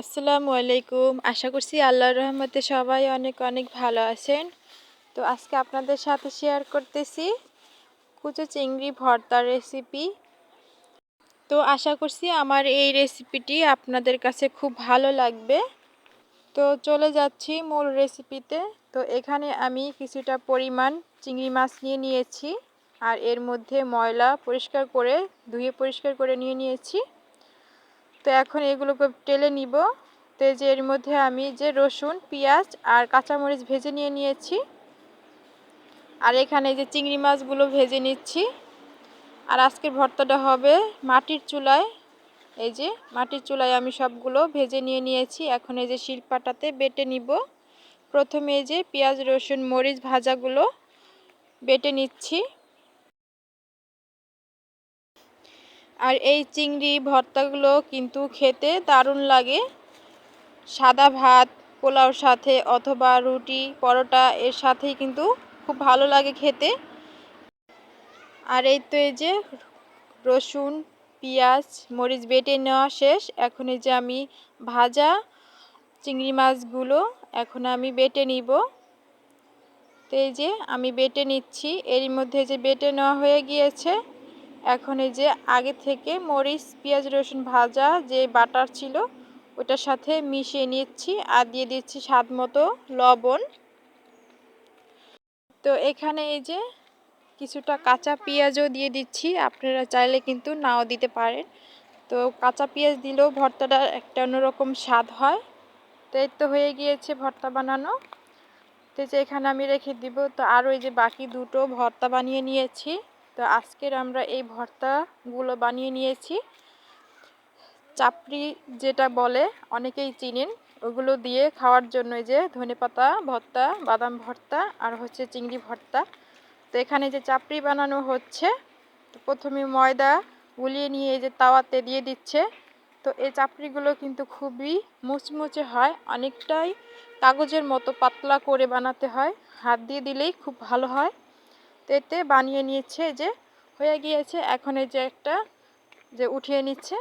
আসসালামু আলাইকুম। আশা করছি আল্লাহর রহমতে সবাই অনেক অনেক ভালো আছেন। তো আজকে আপনাদের সাথে শেয়ার করতেছি কুচো চিংড়ি ভর্তার রেসিপি তো আশা করছি আমার এই রেসিপিটি আপনাদের কাছে খুব ভালো লাগবে। তো চলে যাচ্ছি মূল রেসিপিতে তো এখানে আমি কিছুটা পরিমাণ চিংড়ি মাছ নিয়ে নিয়েছি। আর এর মধ্যে ময়লা পরিষ্কার করে, ধুয়ে পরিষ্কার করে নিয়ে নিয়েছি। তো এখন এগুলোকে টেলে নিব। তো যে এর মধ্যে আমি যে রসুন, পেঁয়াজ আর কাঁচামরিচ ভেজে নিয়ে নিয়েছি। আর এখানে যে চিংড়ি মাছগুলো ভেজে নিচ্ছি। আর আজকের ভর্তাটা হবে মাটির চুলায়। এই যে মাটির চুলায় আমি সবগুলো ভেজে নিয়ে নিয়েছি। এখন এই যে শিল্পাটাতে বেটে নিব। প্রথমে এই যে পেঁয়াজ, রসুন, মরিচ ভাজাগুলো বেটে নিচ্ছি। আর এই চিংড়ি ভর্তাগুলো কিন্তু খেতে দারুণ লাগে। সাদা ভাত, পোলাওর সাথে অথবা রুটি, পরোটা, এর সাথেই কিন্তু খুব ভালো লাগে খেতে। আর এই তো এই যে রসুন, পেঁয়াজ, মরিচ বেটে নেওয়া শেষ। এখন এই যে আমি ভাজা চিংড়ি মাছগুলো এখন আমি বেটে নিব। তো এই যে আমি বেটে নিচ্ছি। এরই মধ্যে যে বেটে নেওয়া হয়ে গিয়েছে। এখন এই যে আগে থেকে মরিচ, পেঁয়াজ, রসুন ভাজা যে বাটার ছিল, ওটার সাথে মিশিয়ে নিচ্ছি আর দিয়ে দিচ্ছি স্বাদ মতো লবণ। তো এখানে এই যে কিছুটা কাঁচা পেঁয়াজও দিয়ে দিচ্ছি, আপনারা চাইলে কিন্তু নাও দিতে পারেন। তো কাঁচা পেঁয়াজ দিলেও ভর্তাটা একটা অন্যরকম স্বাদ হয়। তো এই তো হয়ে গিয়েছে ভর্তা বানানো। তো এখানে আমি রেখে দিব। তো আর ওই যে বাকি দুটো ভর্তা বানিয়ে নিয়েছি। তো আজকের আমরা এই ভর্তাগুলো বানিয়ে নিয়েছি। চাপড়ি যেটা বলে অনেকেই চিনেন, ওগুলো দিয়ে খাওয়ার জন্য যে ধনে পাতা ভর্তা, বাদাম ভর্তা আর হচ্ছে চিংড়ি ভর্তা। তো এখানে যে চাপড়ি বানানো হচ্ছে, তো প্রথমে ময়দা গুলিয়ে নিয়ে যে তাওয়াতে দিয়ে দিচ্ছে। তো এই চাপড়িগুলো কিন্তু খুবই মুচমুচে হয়, অনেকটাই কাগজের মতো পাতলা করে বানাতে হয়। হাত দিয়ে দিলেই খুব ভালো হয়। তো এতে বানিয়ে নিয়েছে যে হয়ে গিয়েছে এখন এই যে একটা যে উঠিয়ে নিচ্ছে।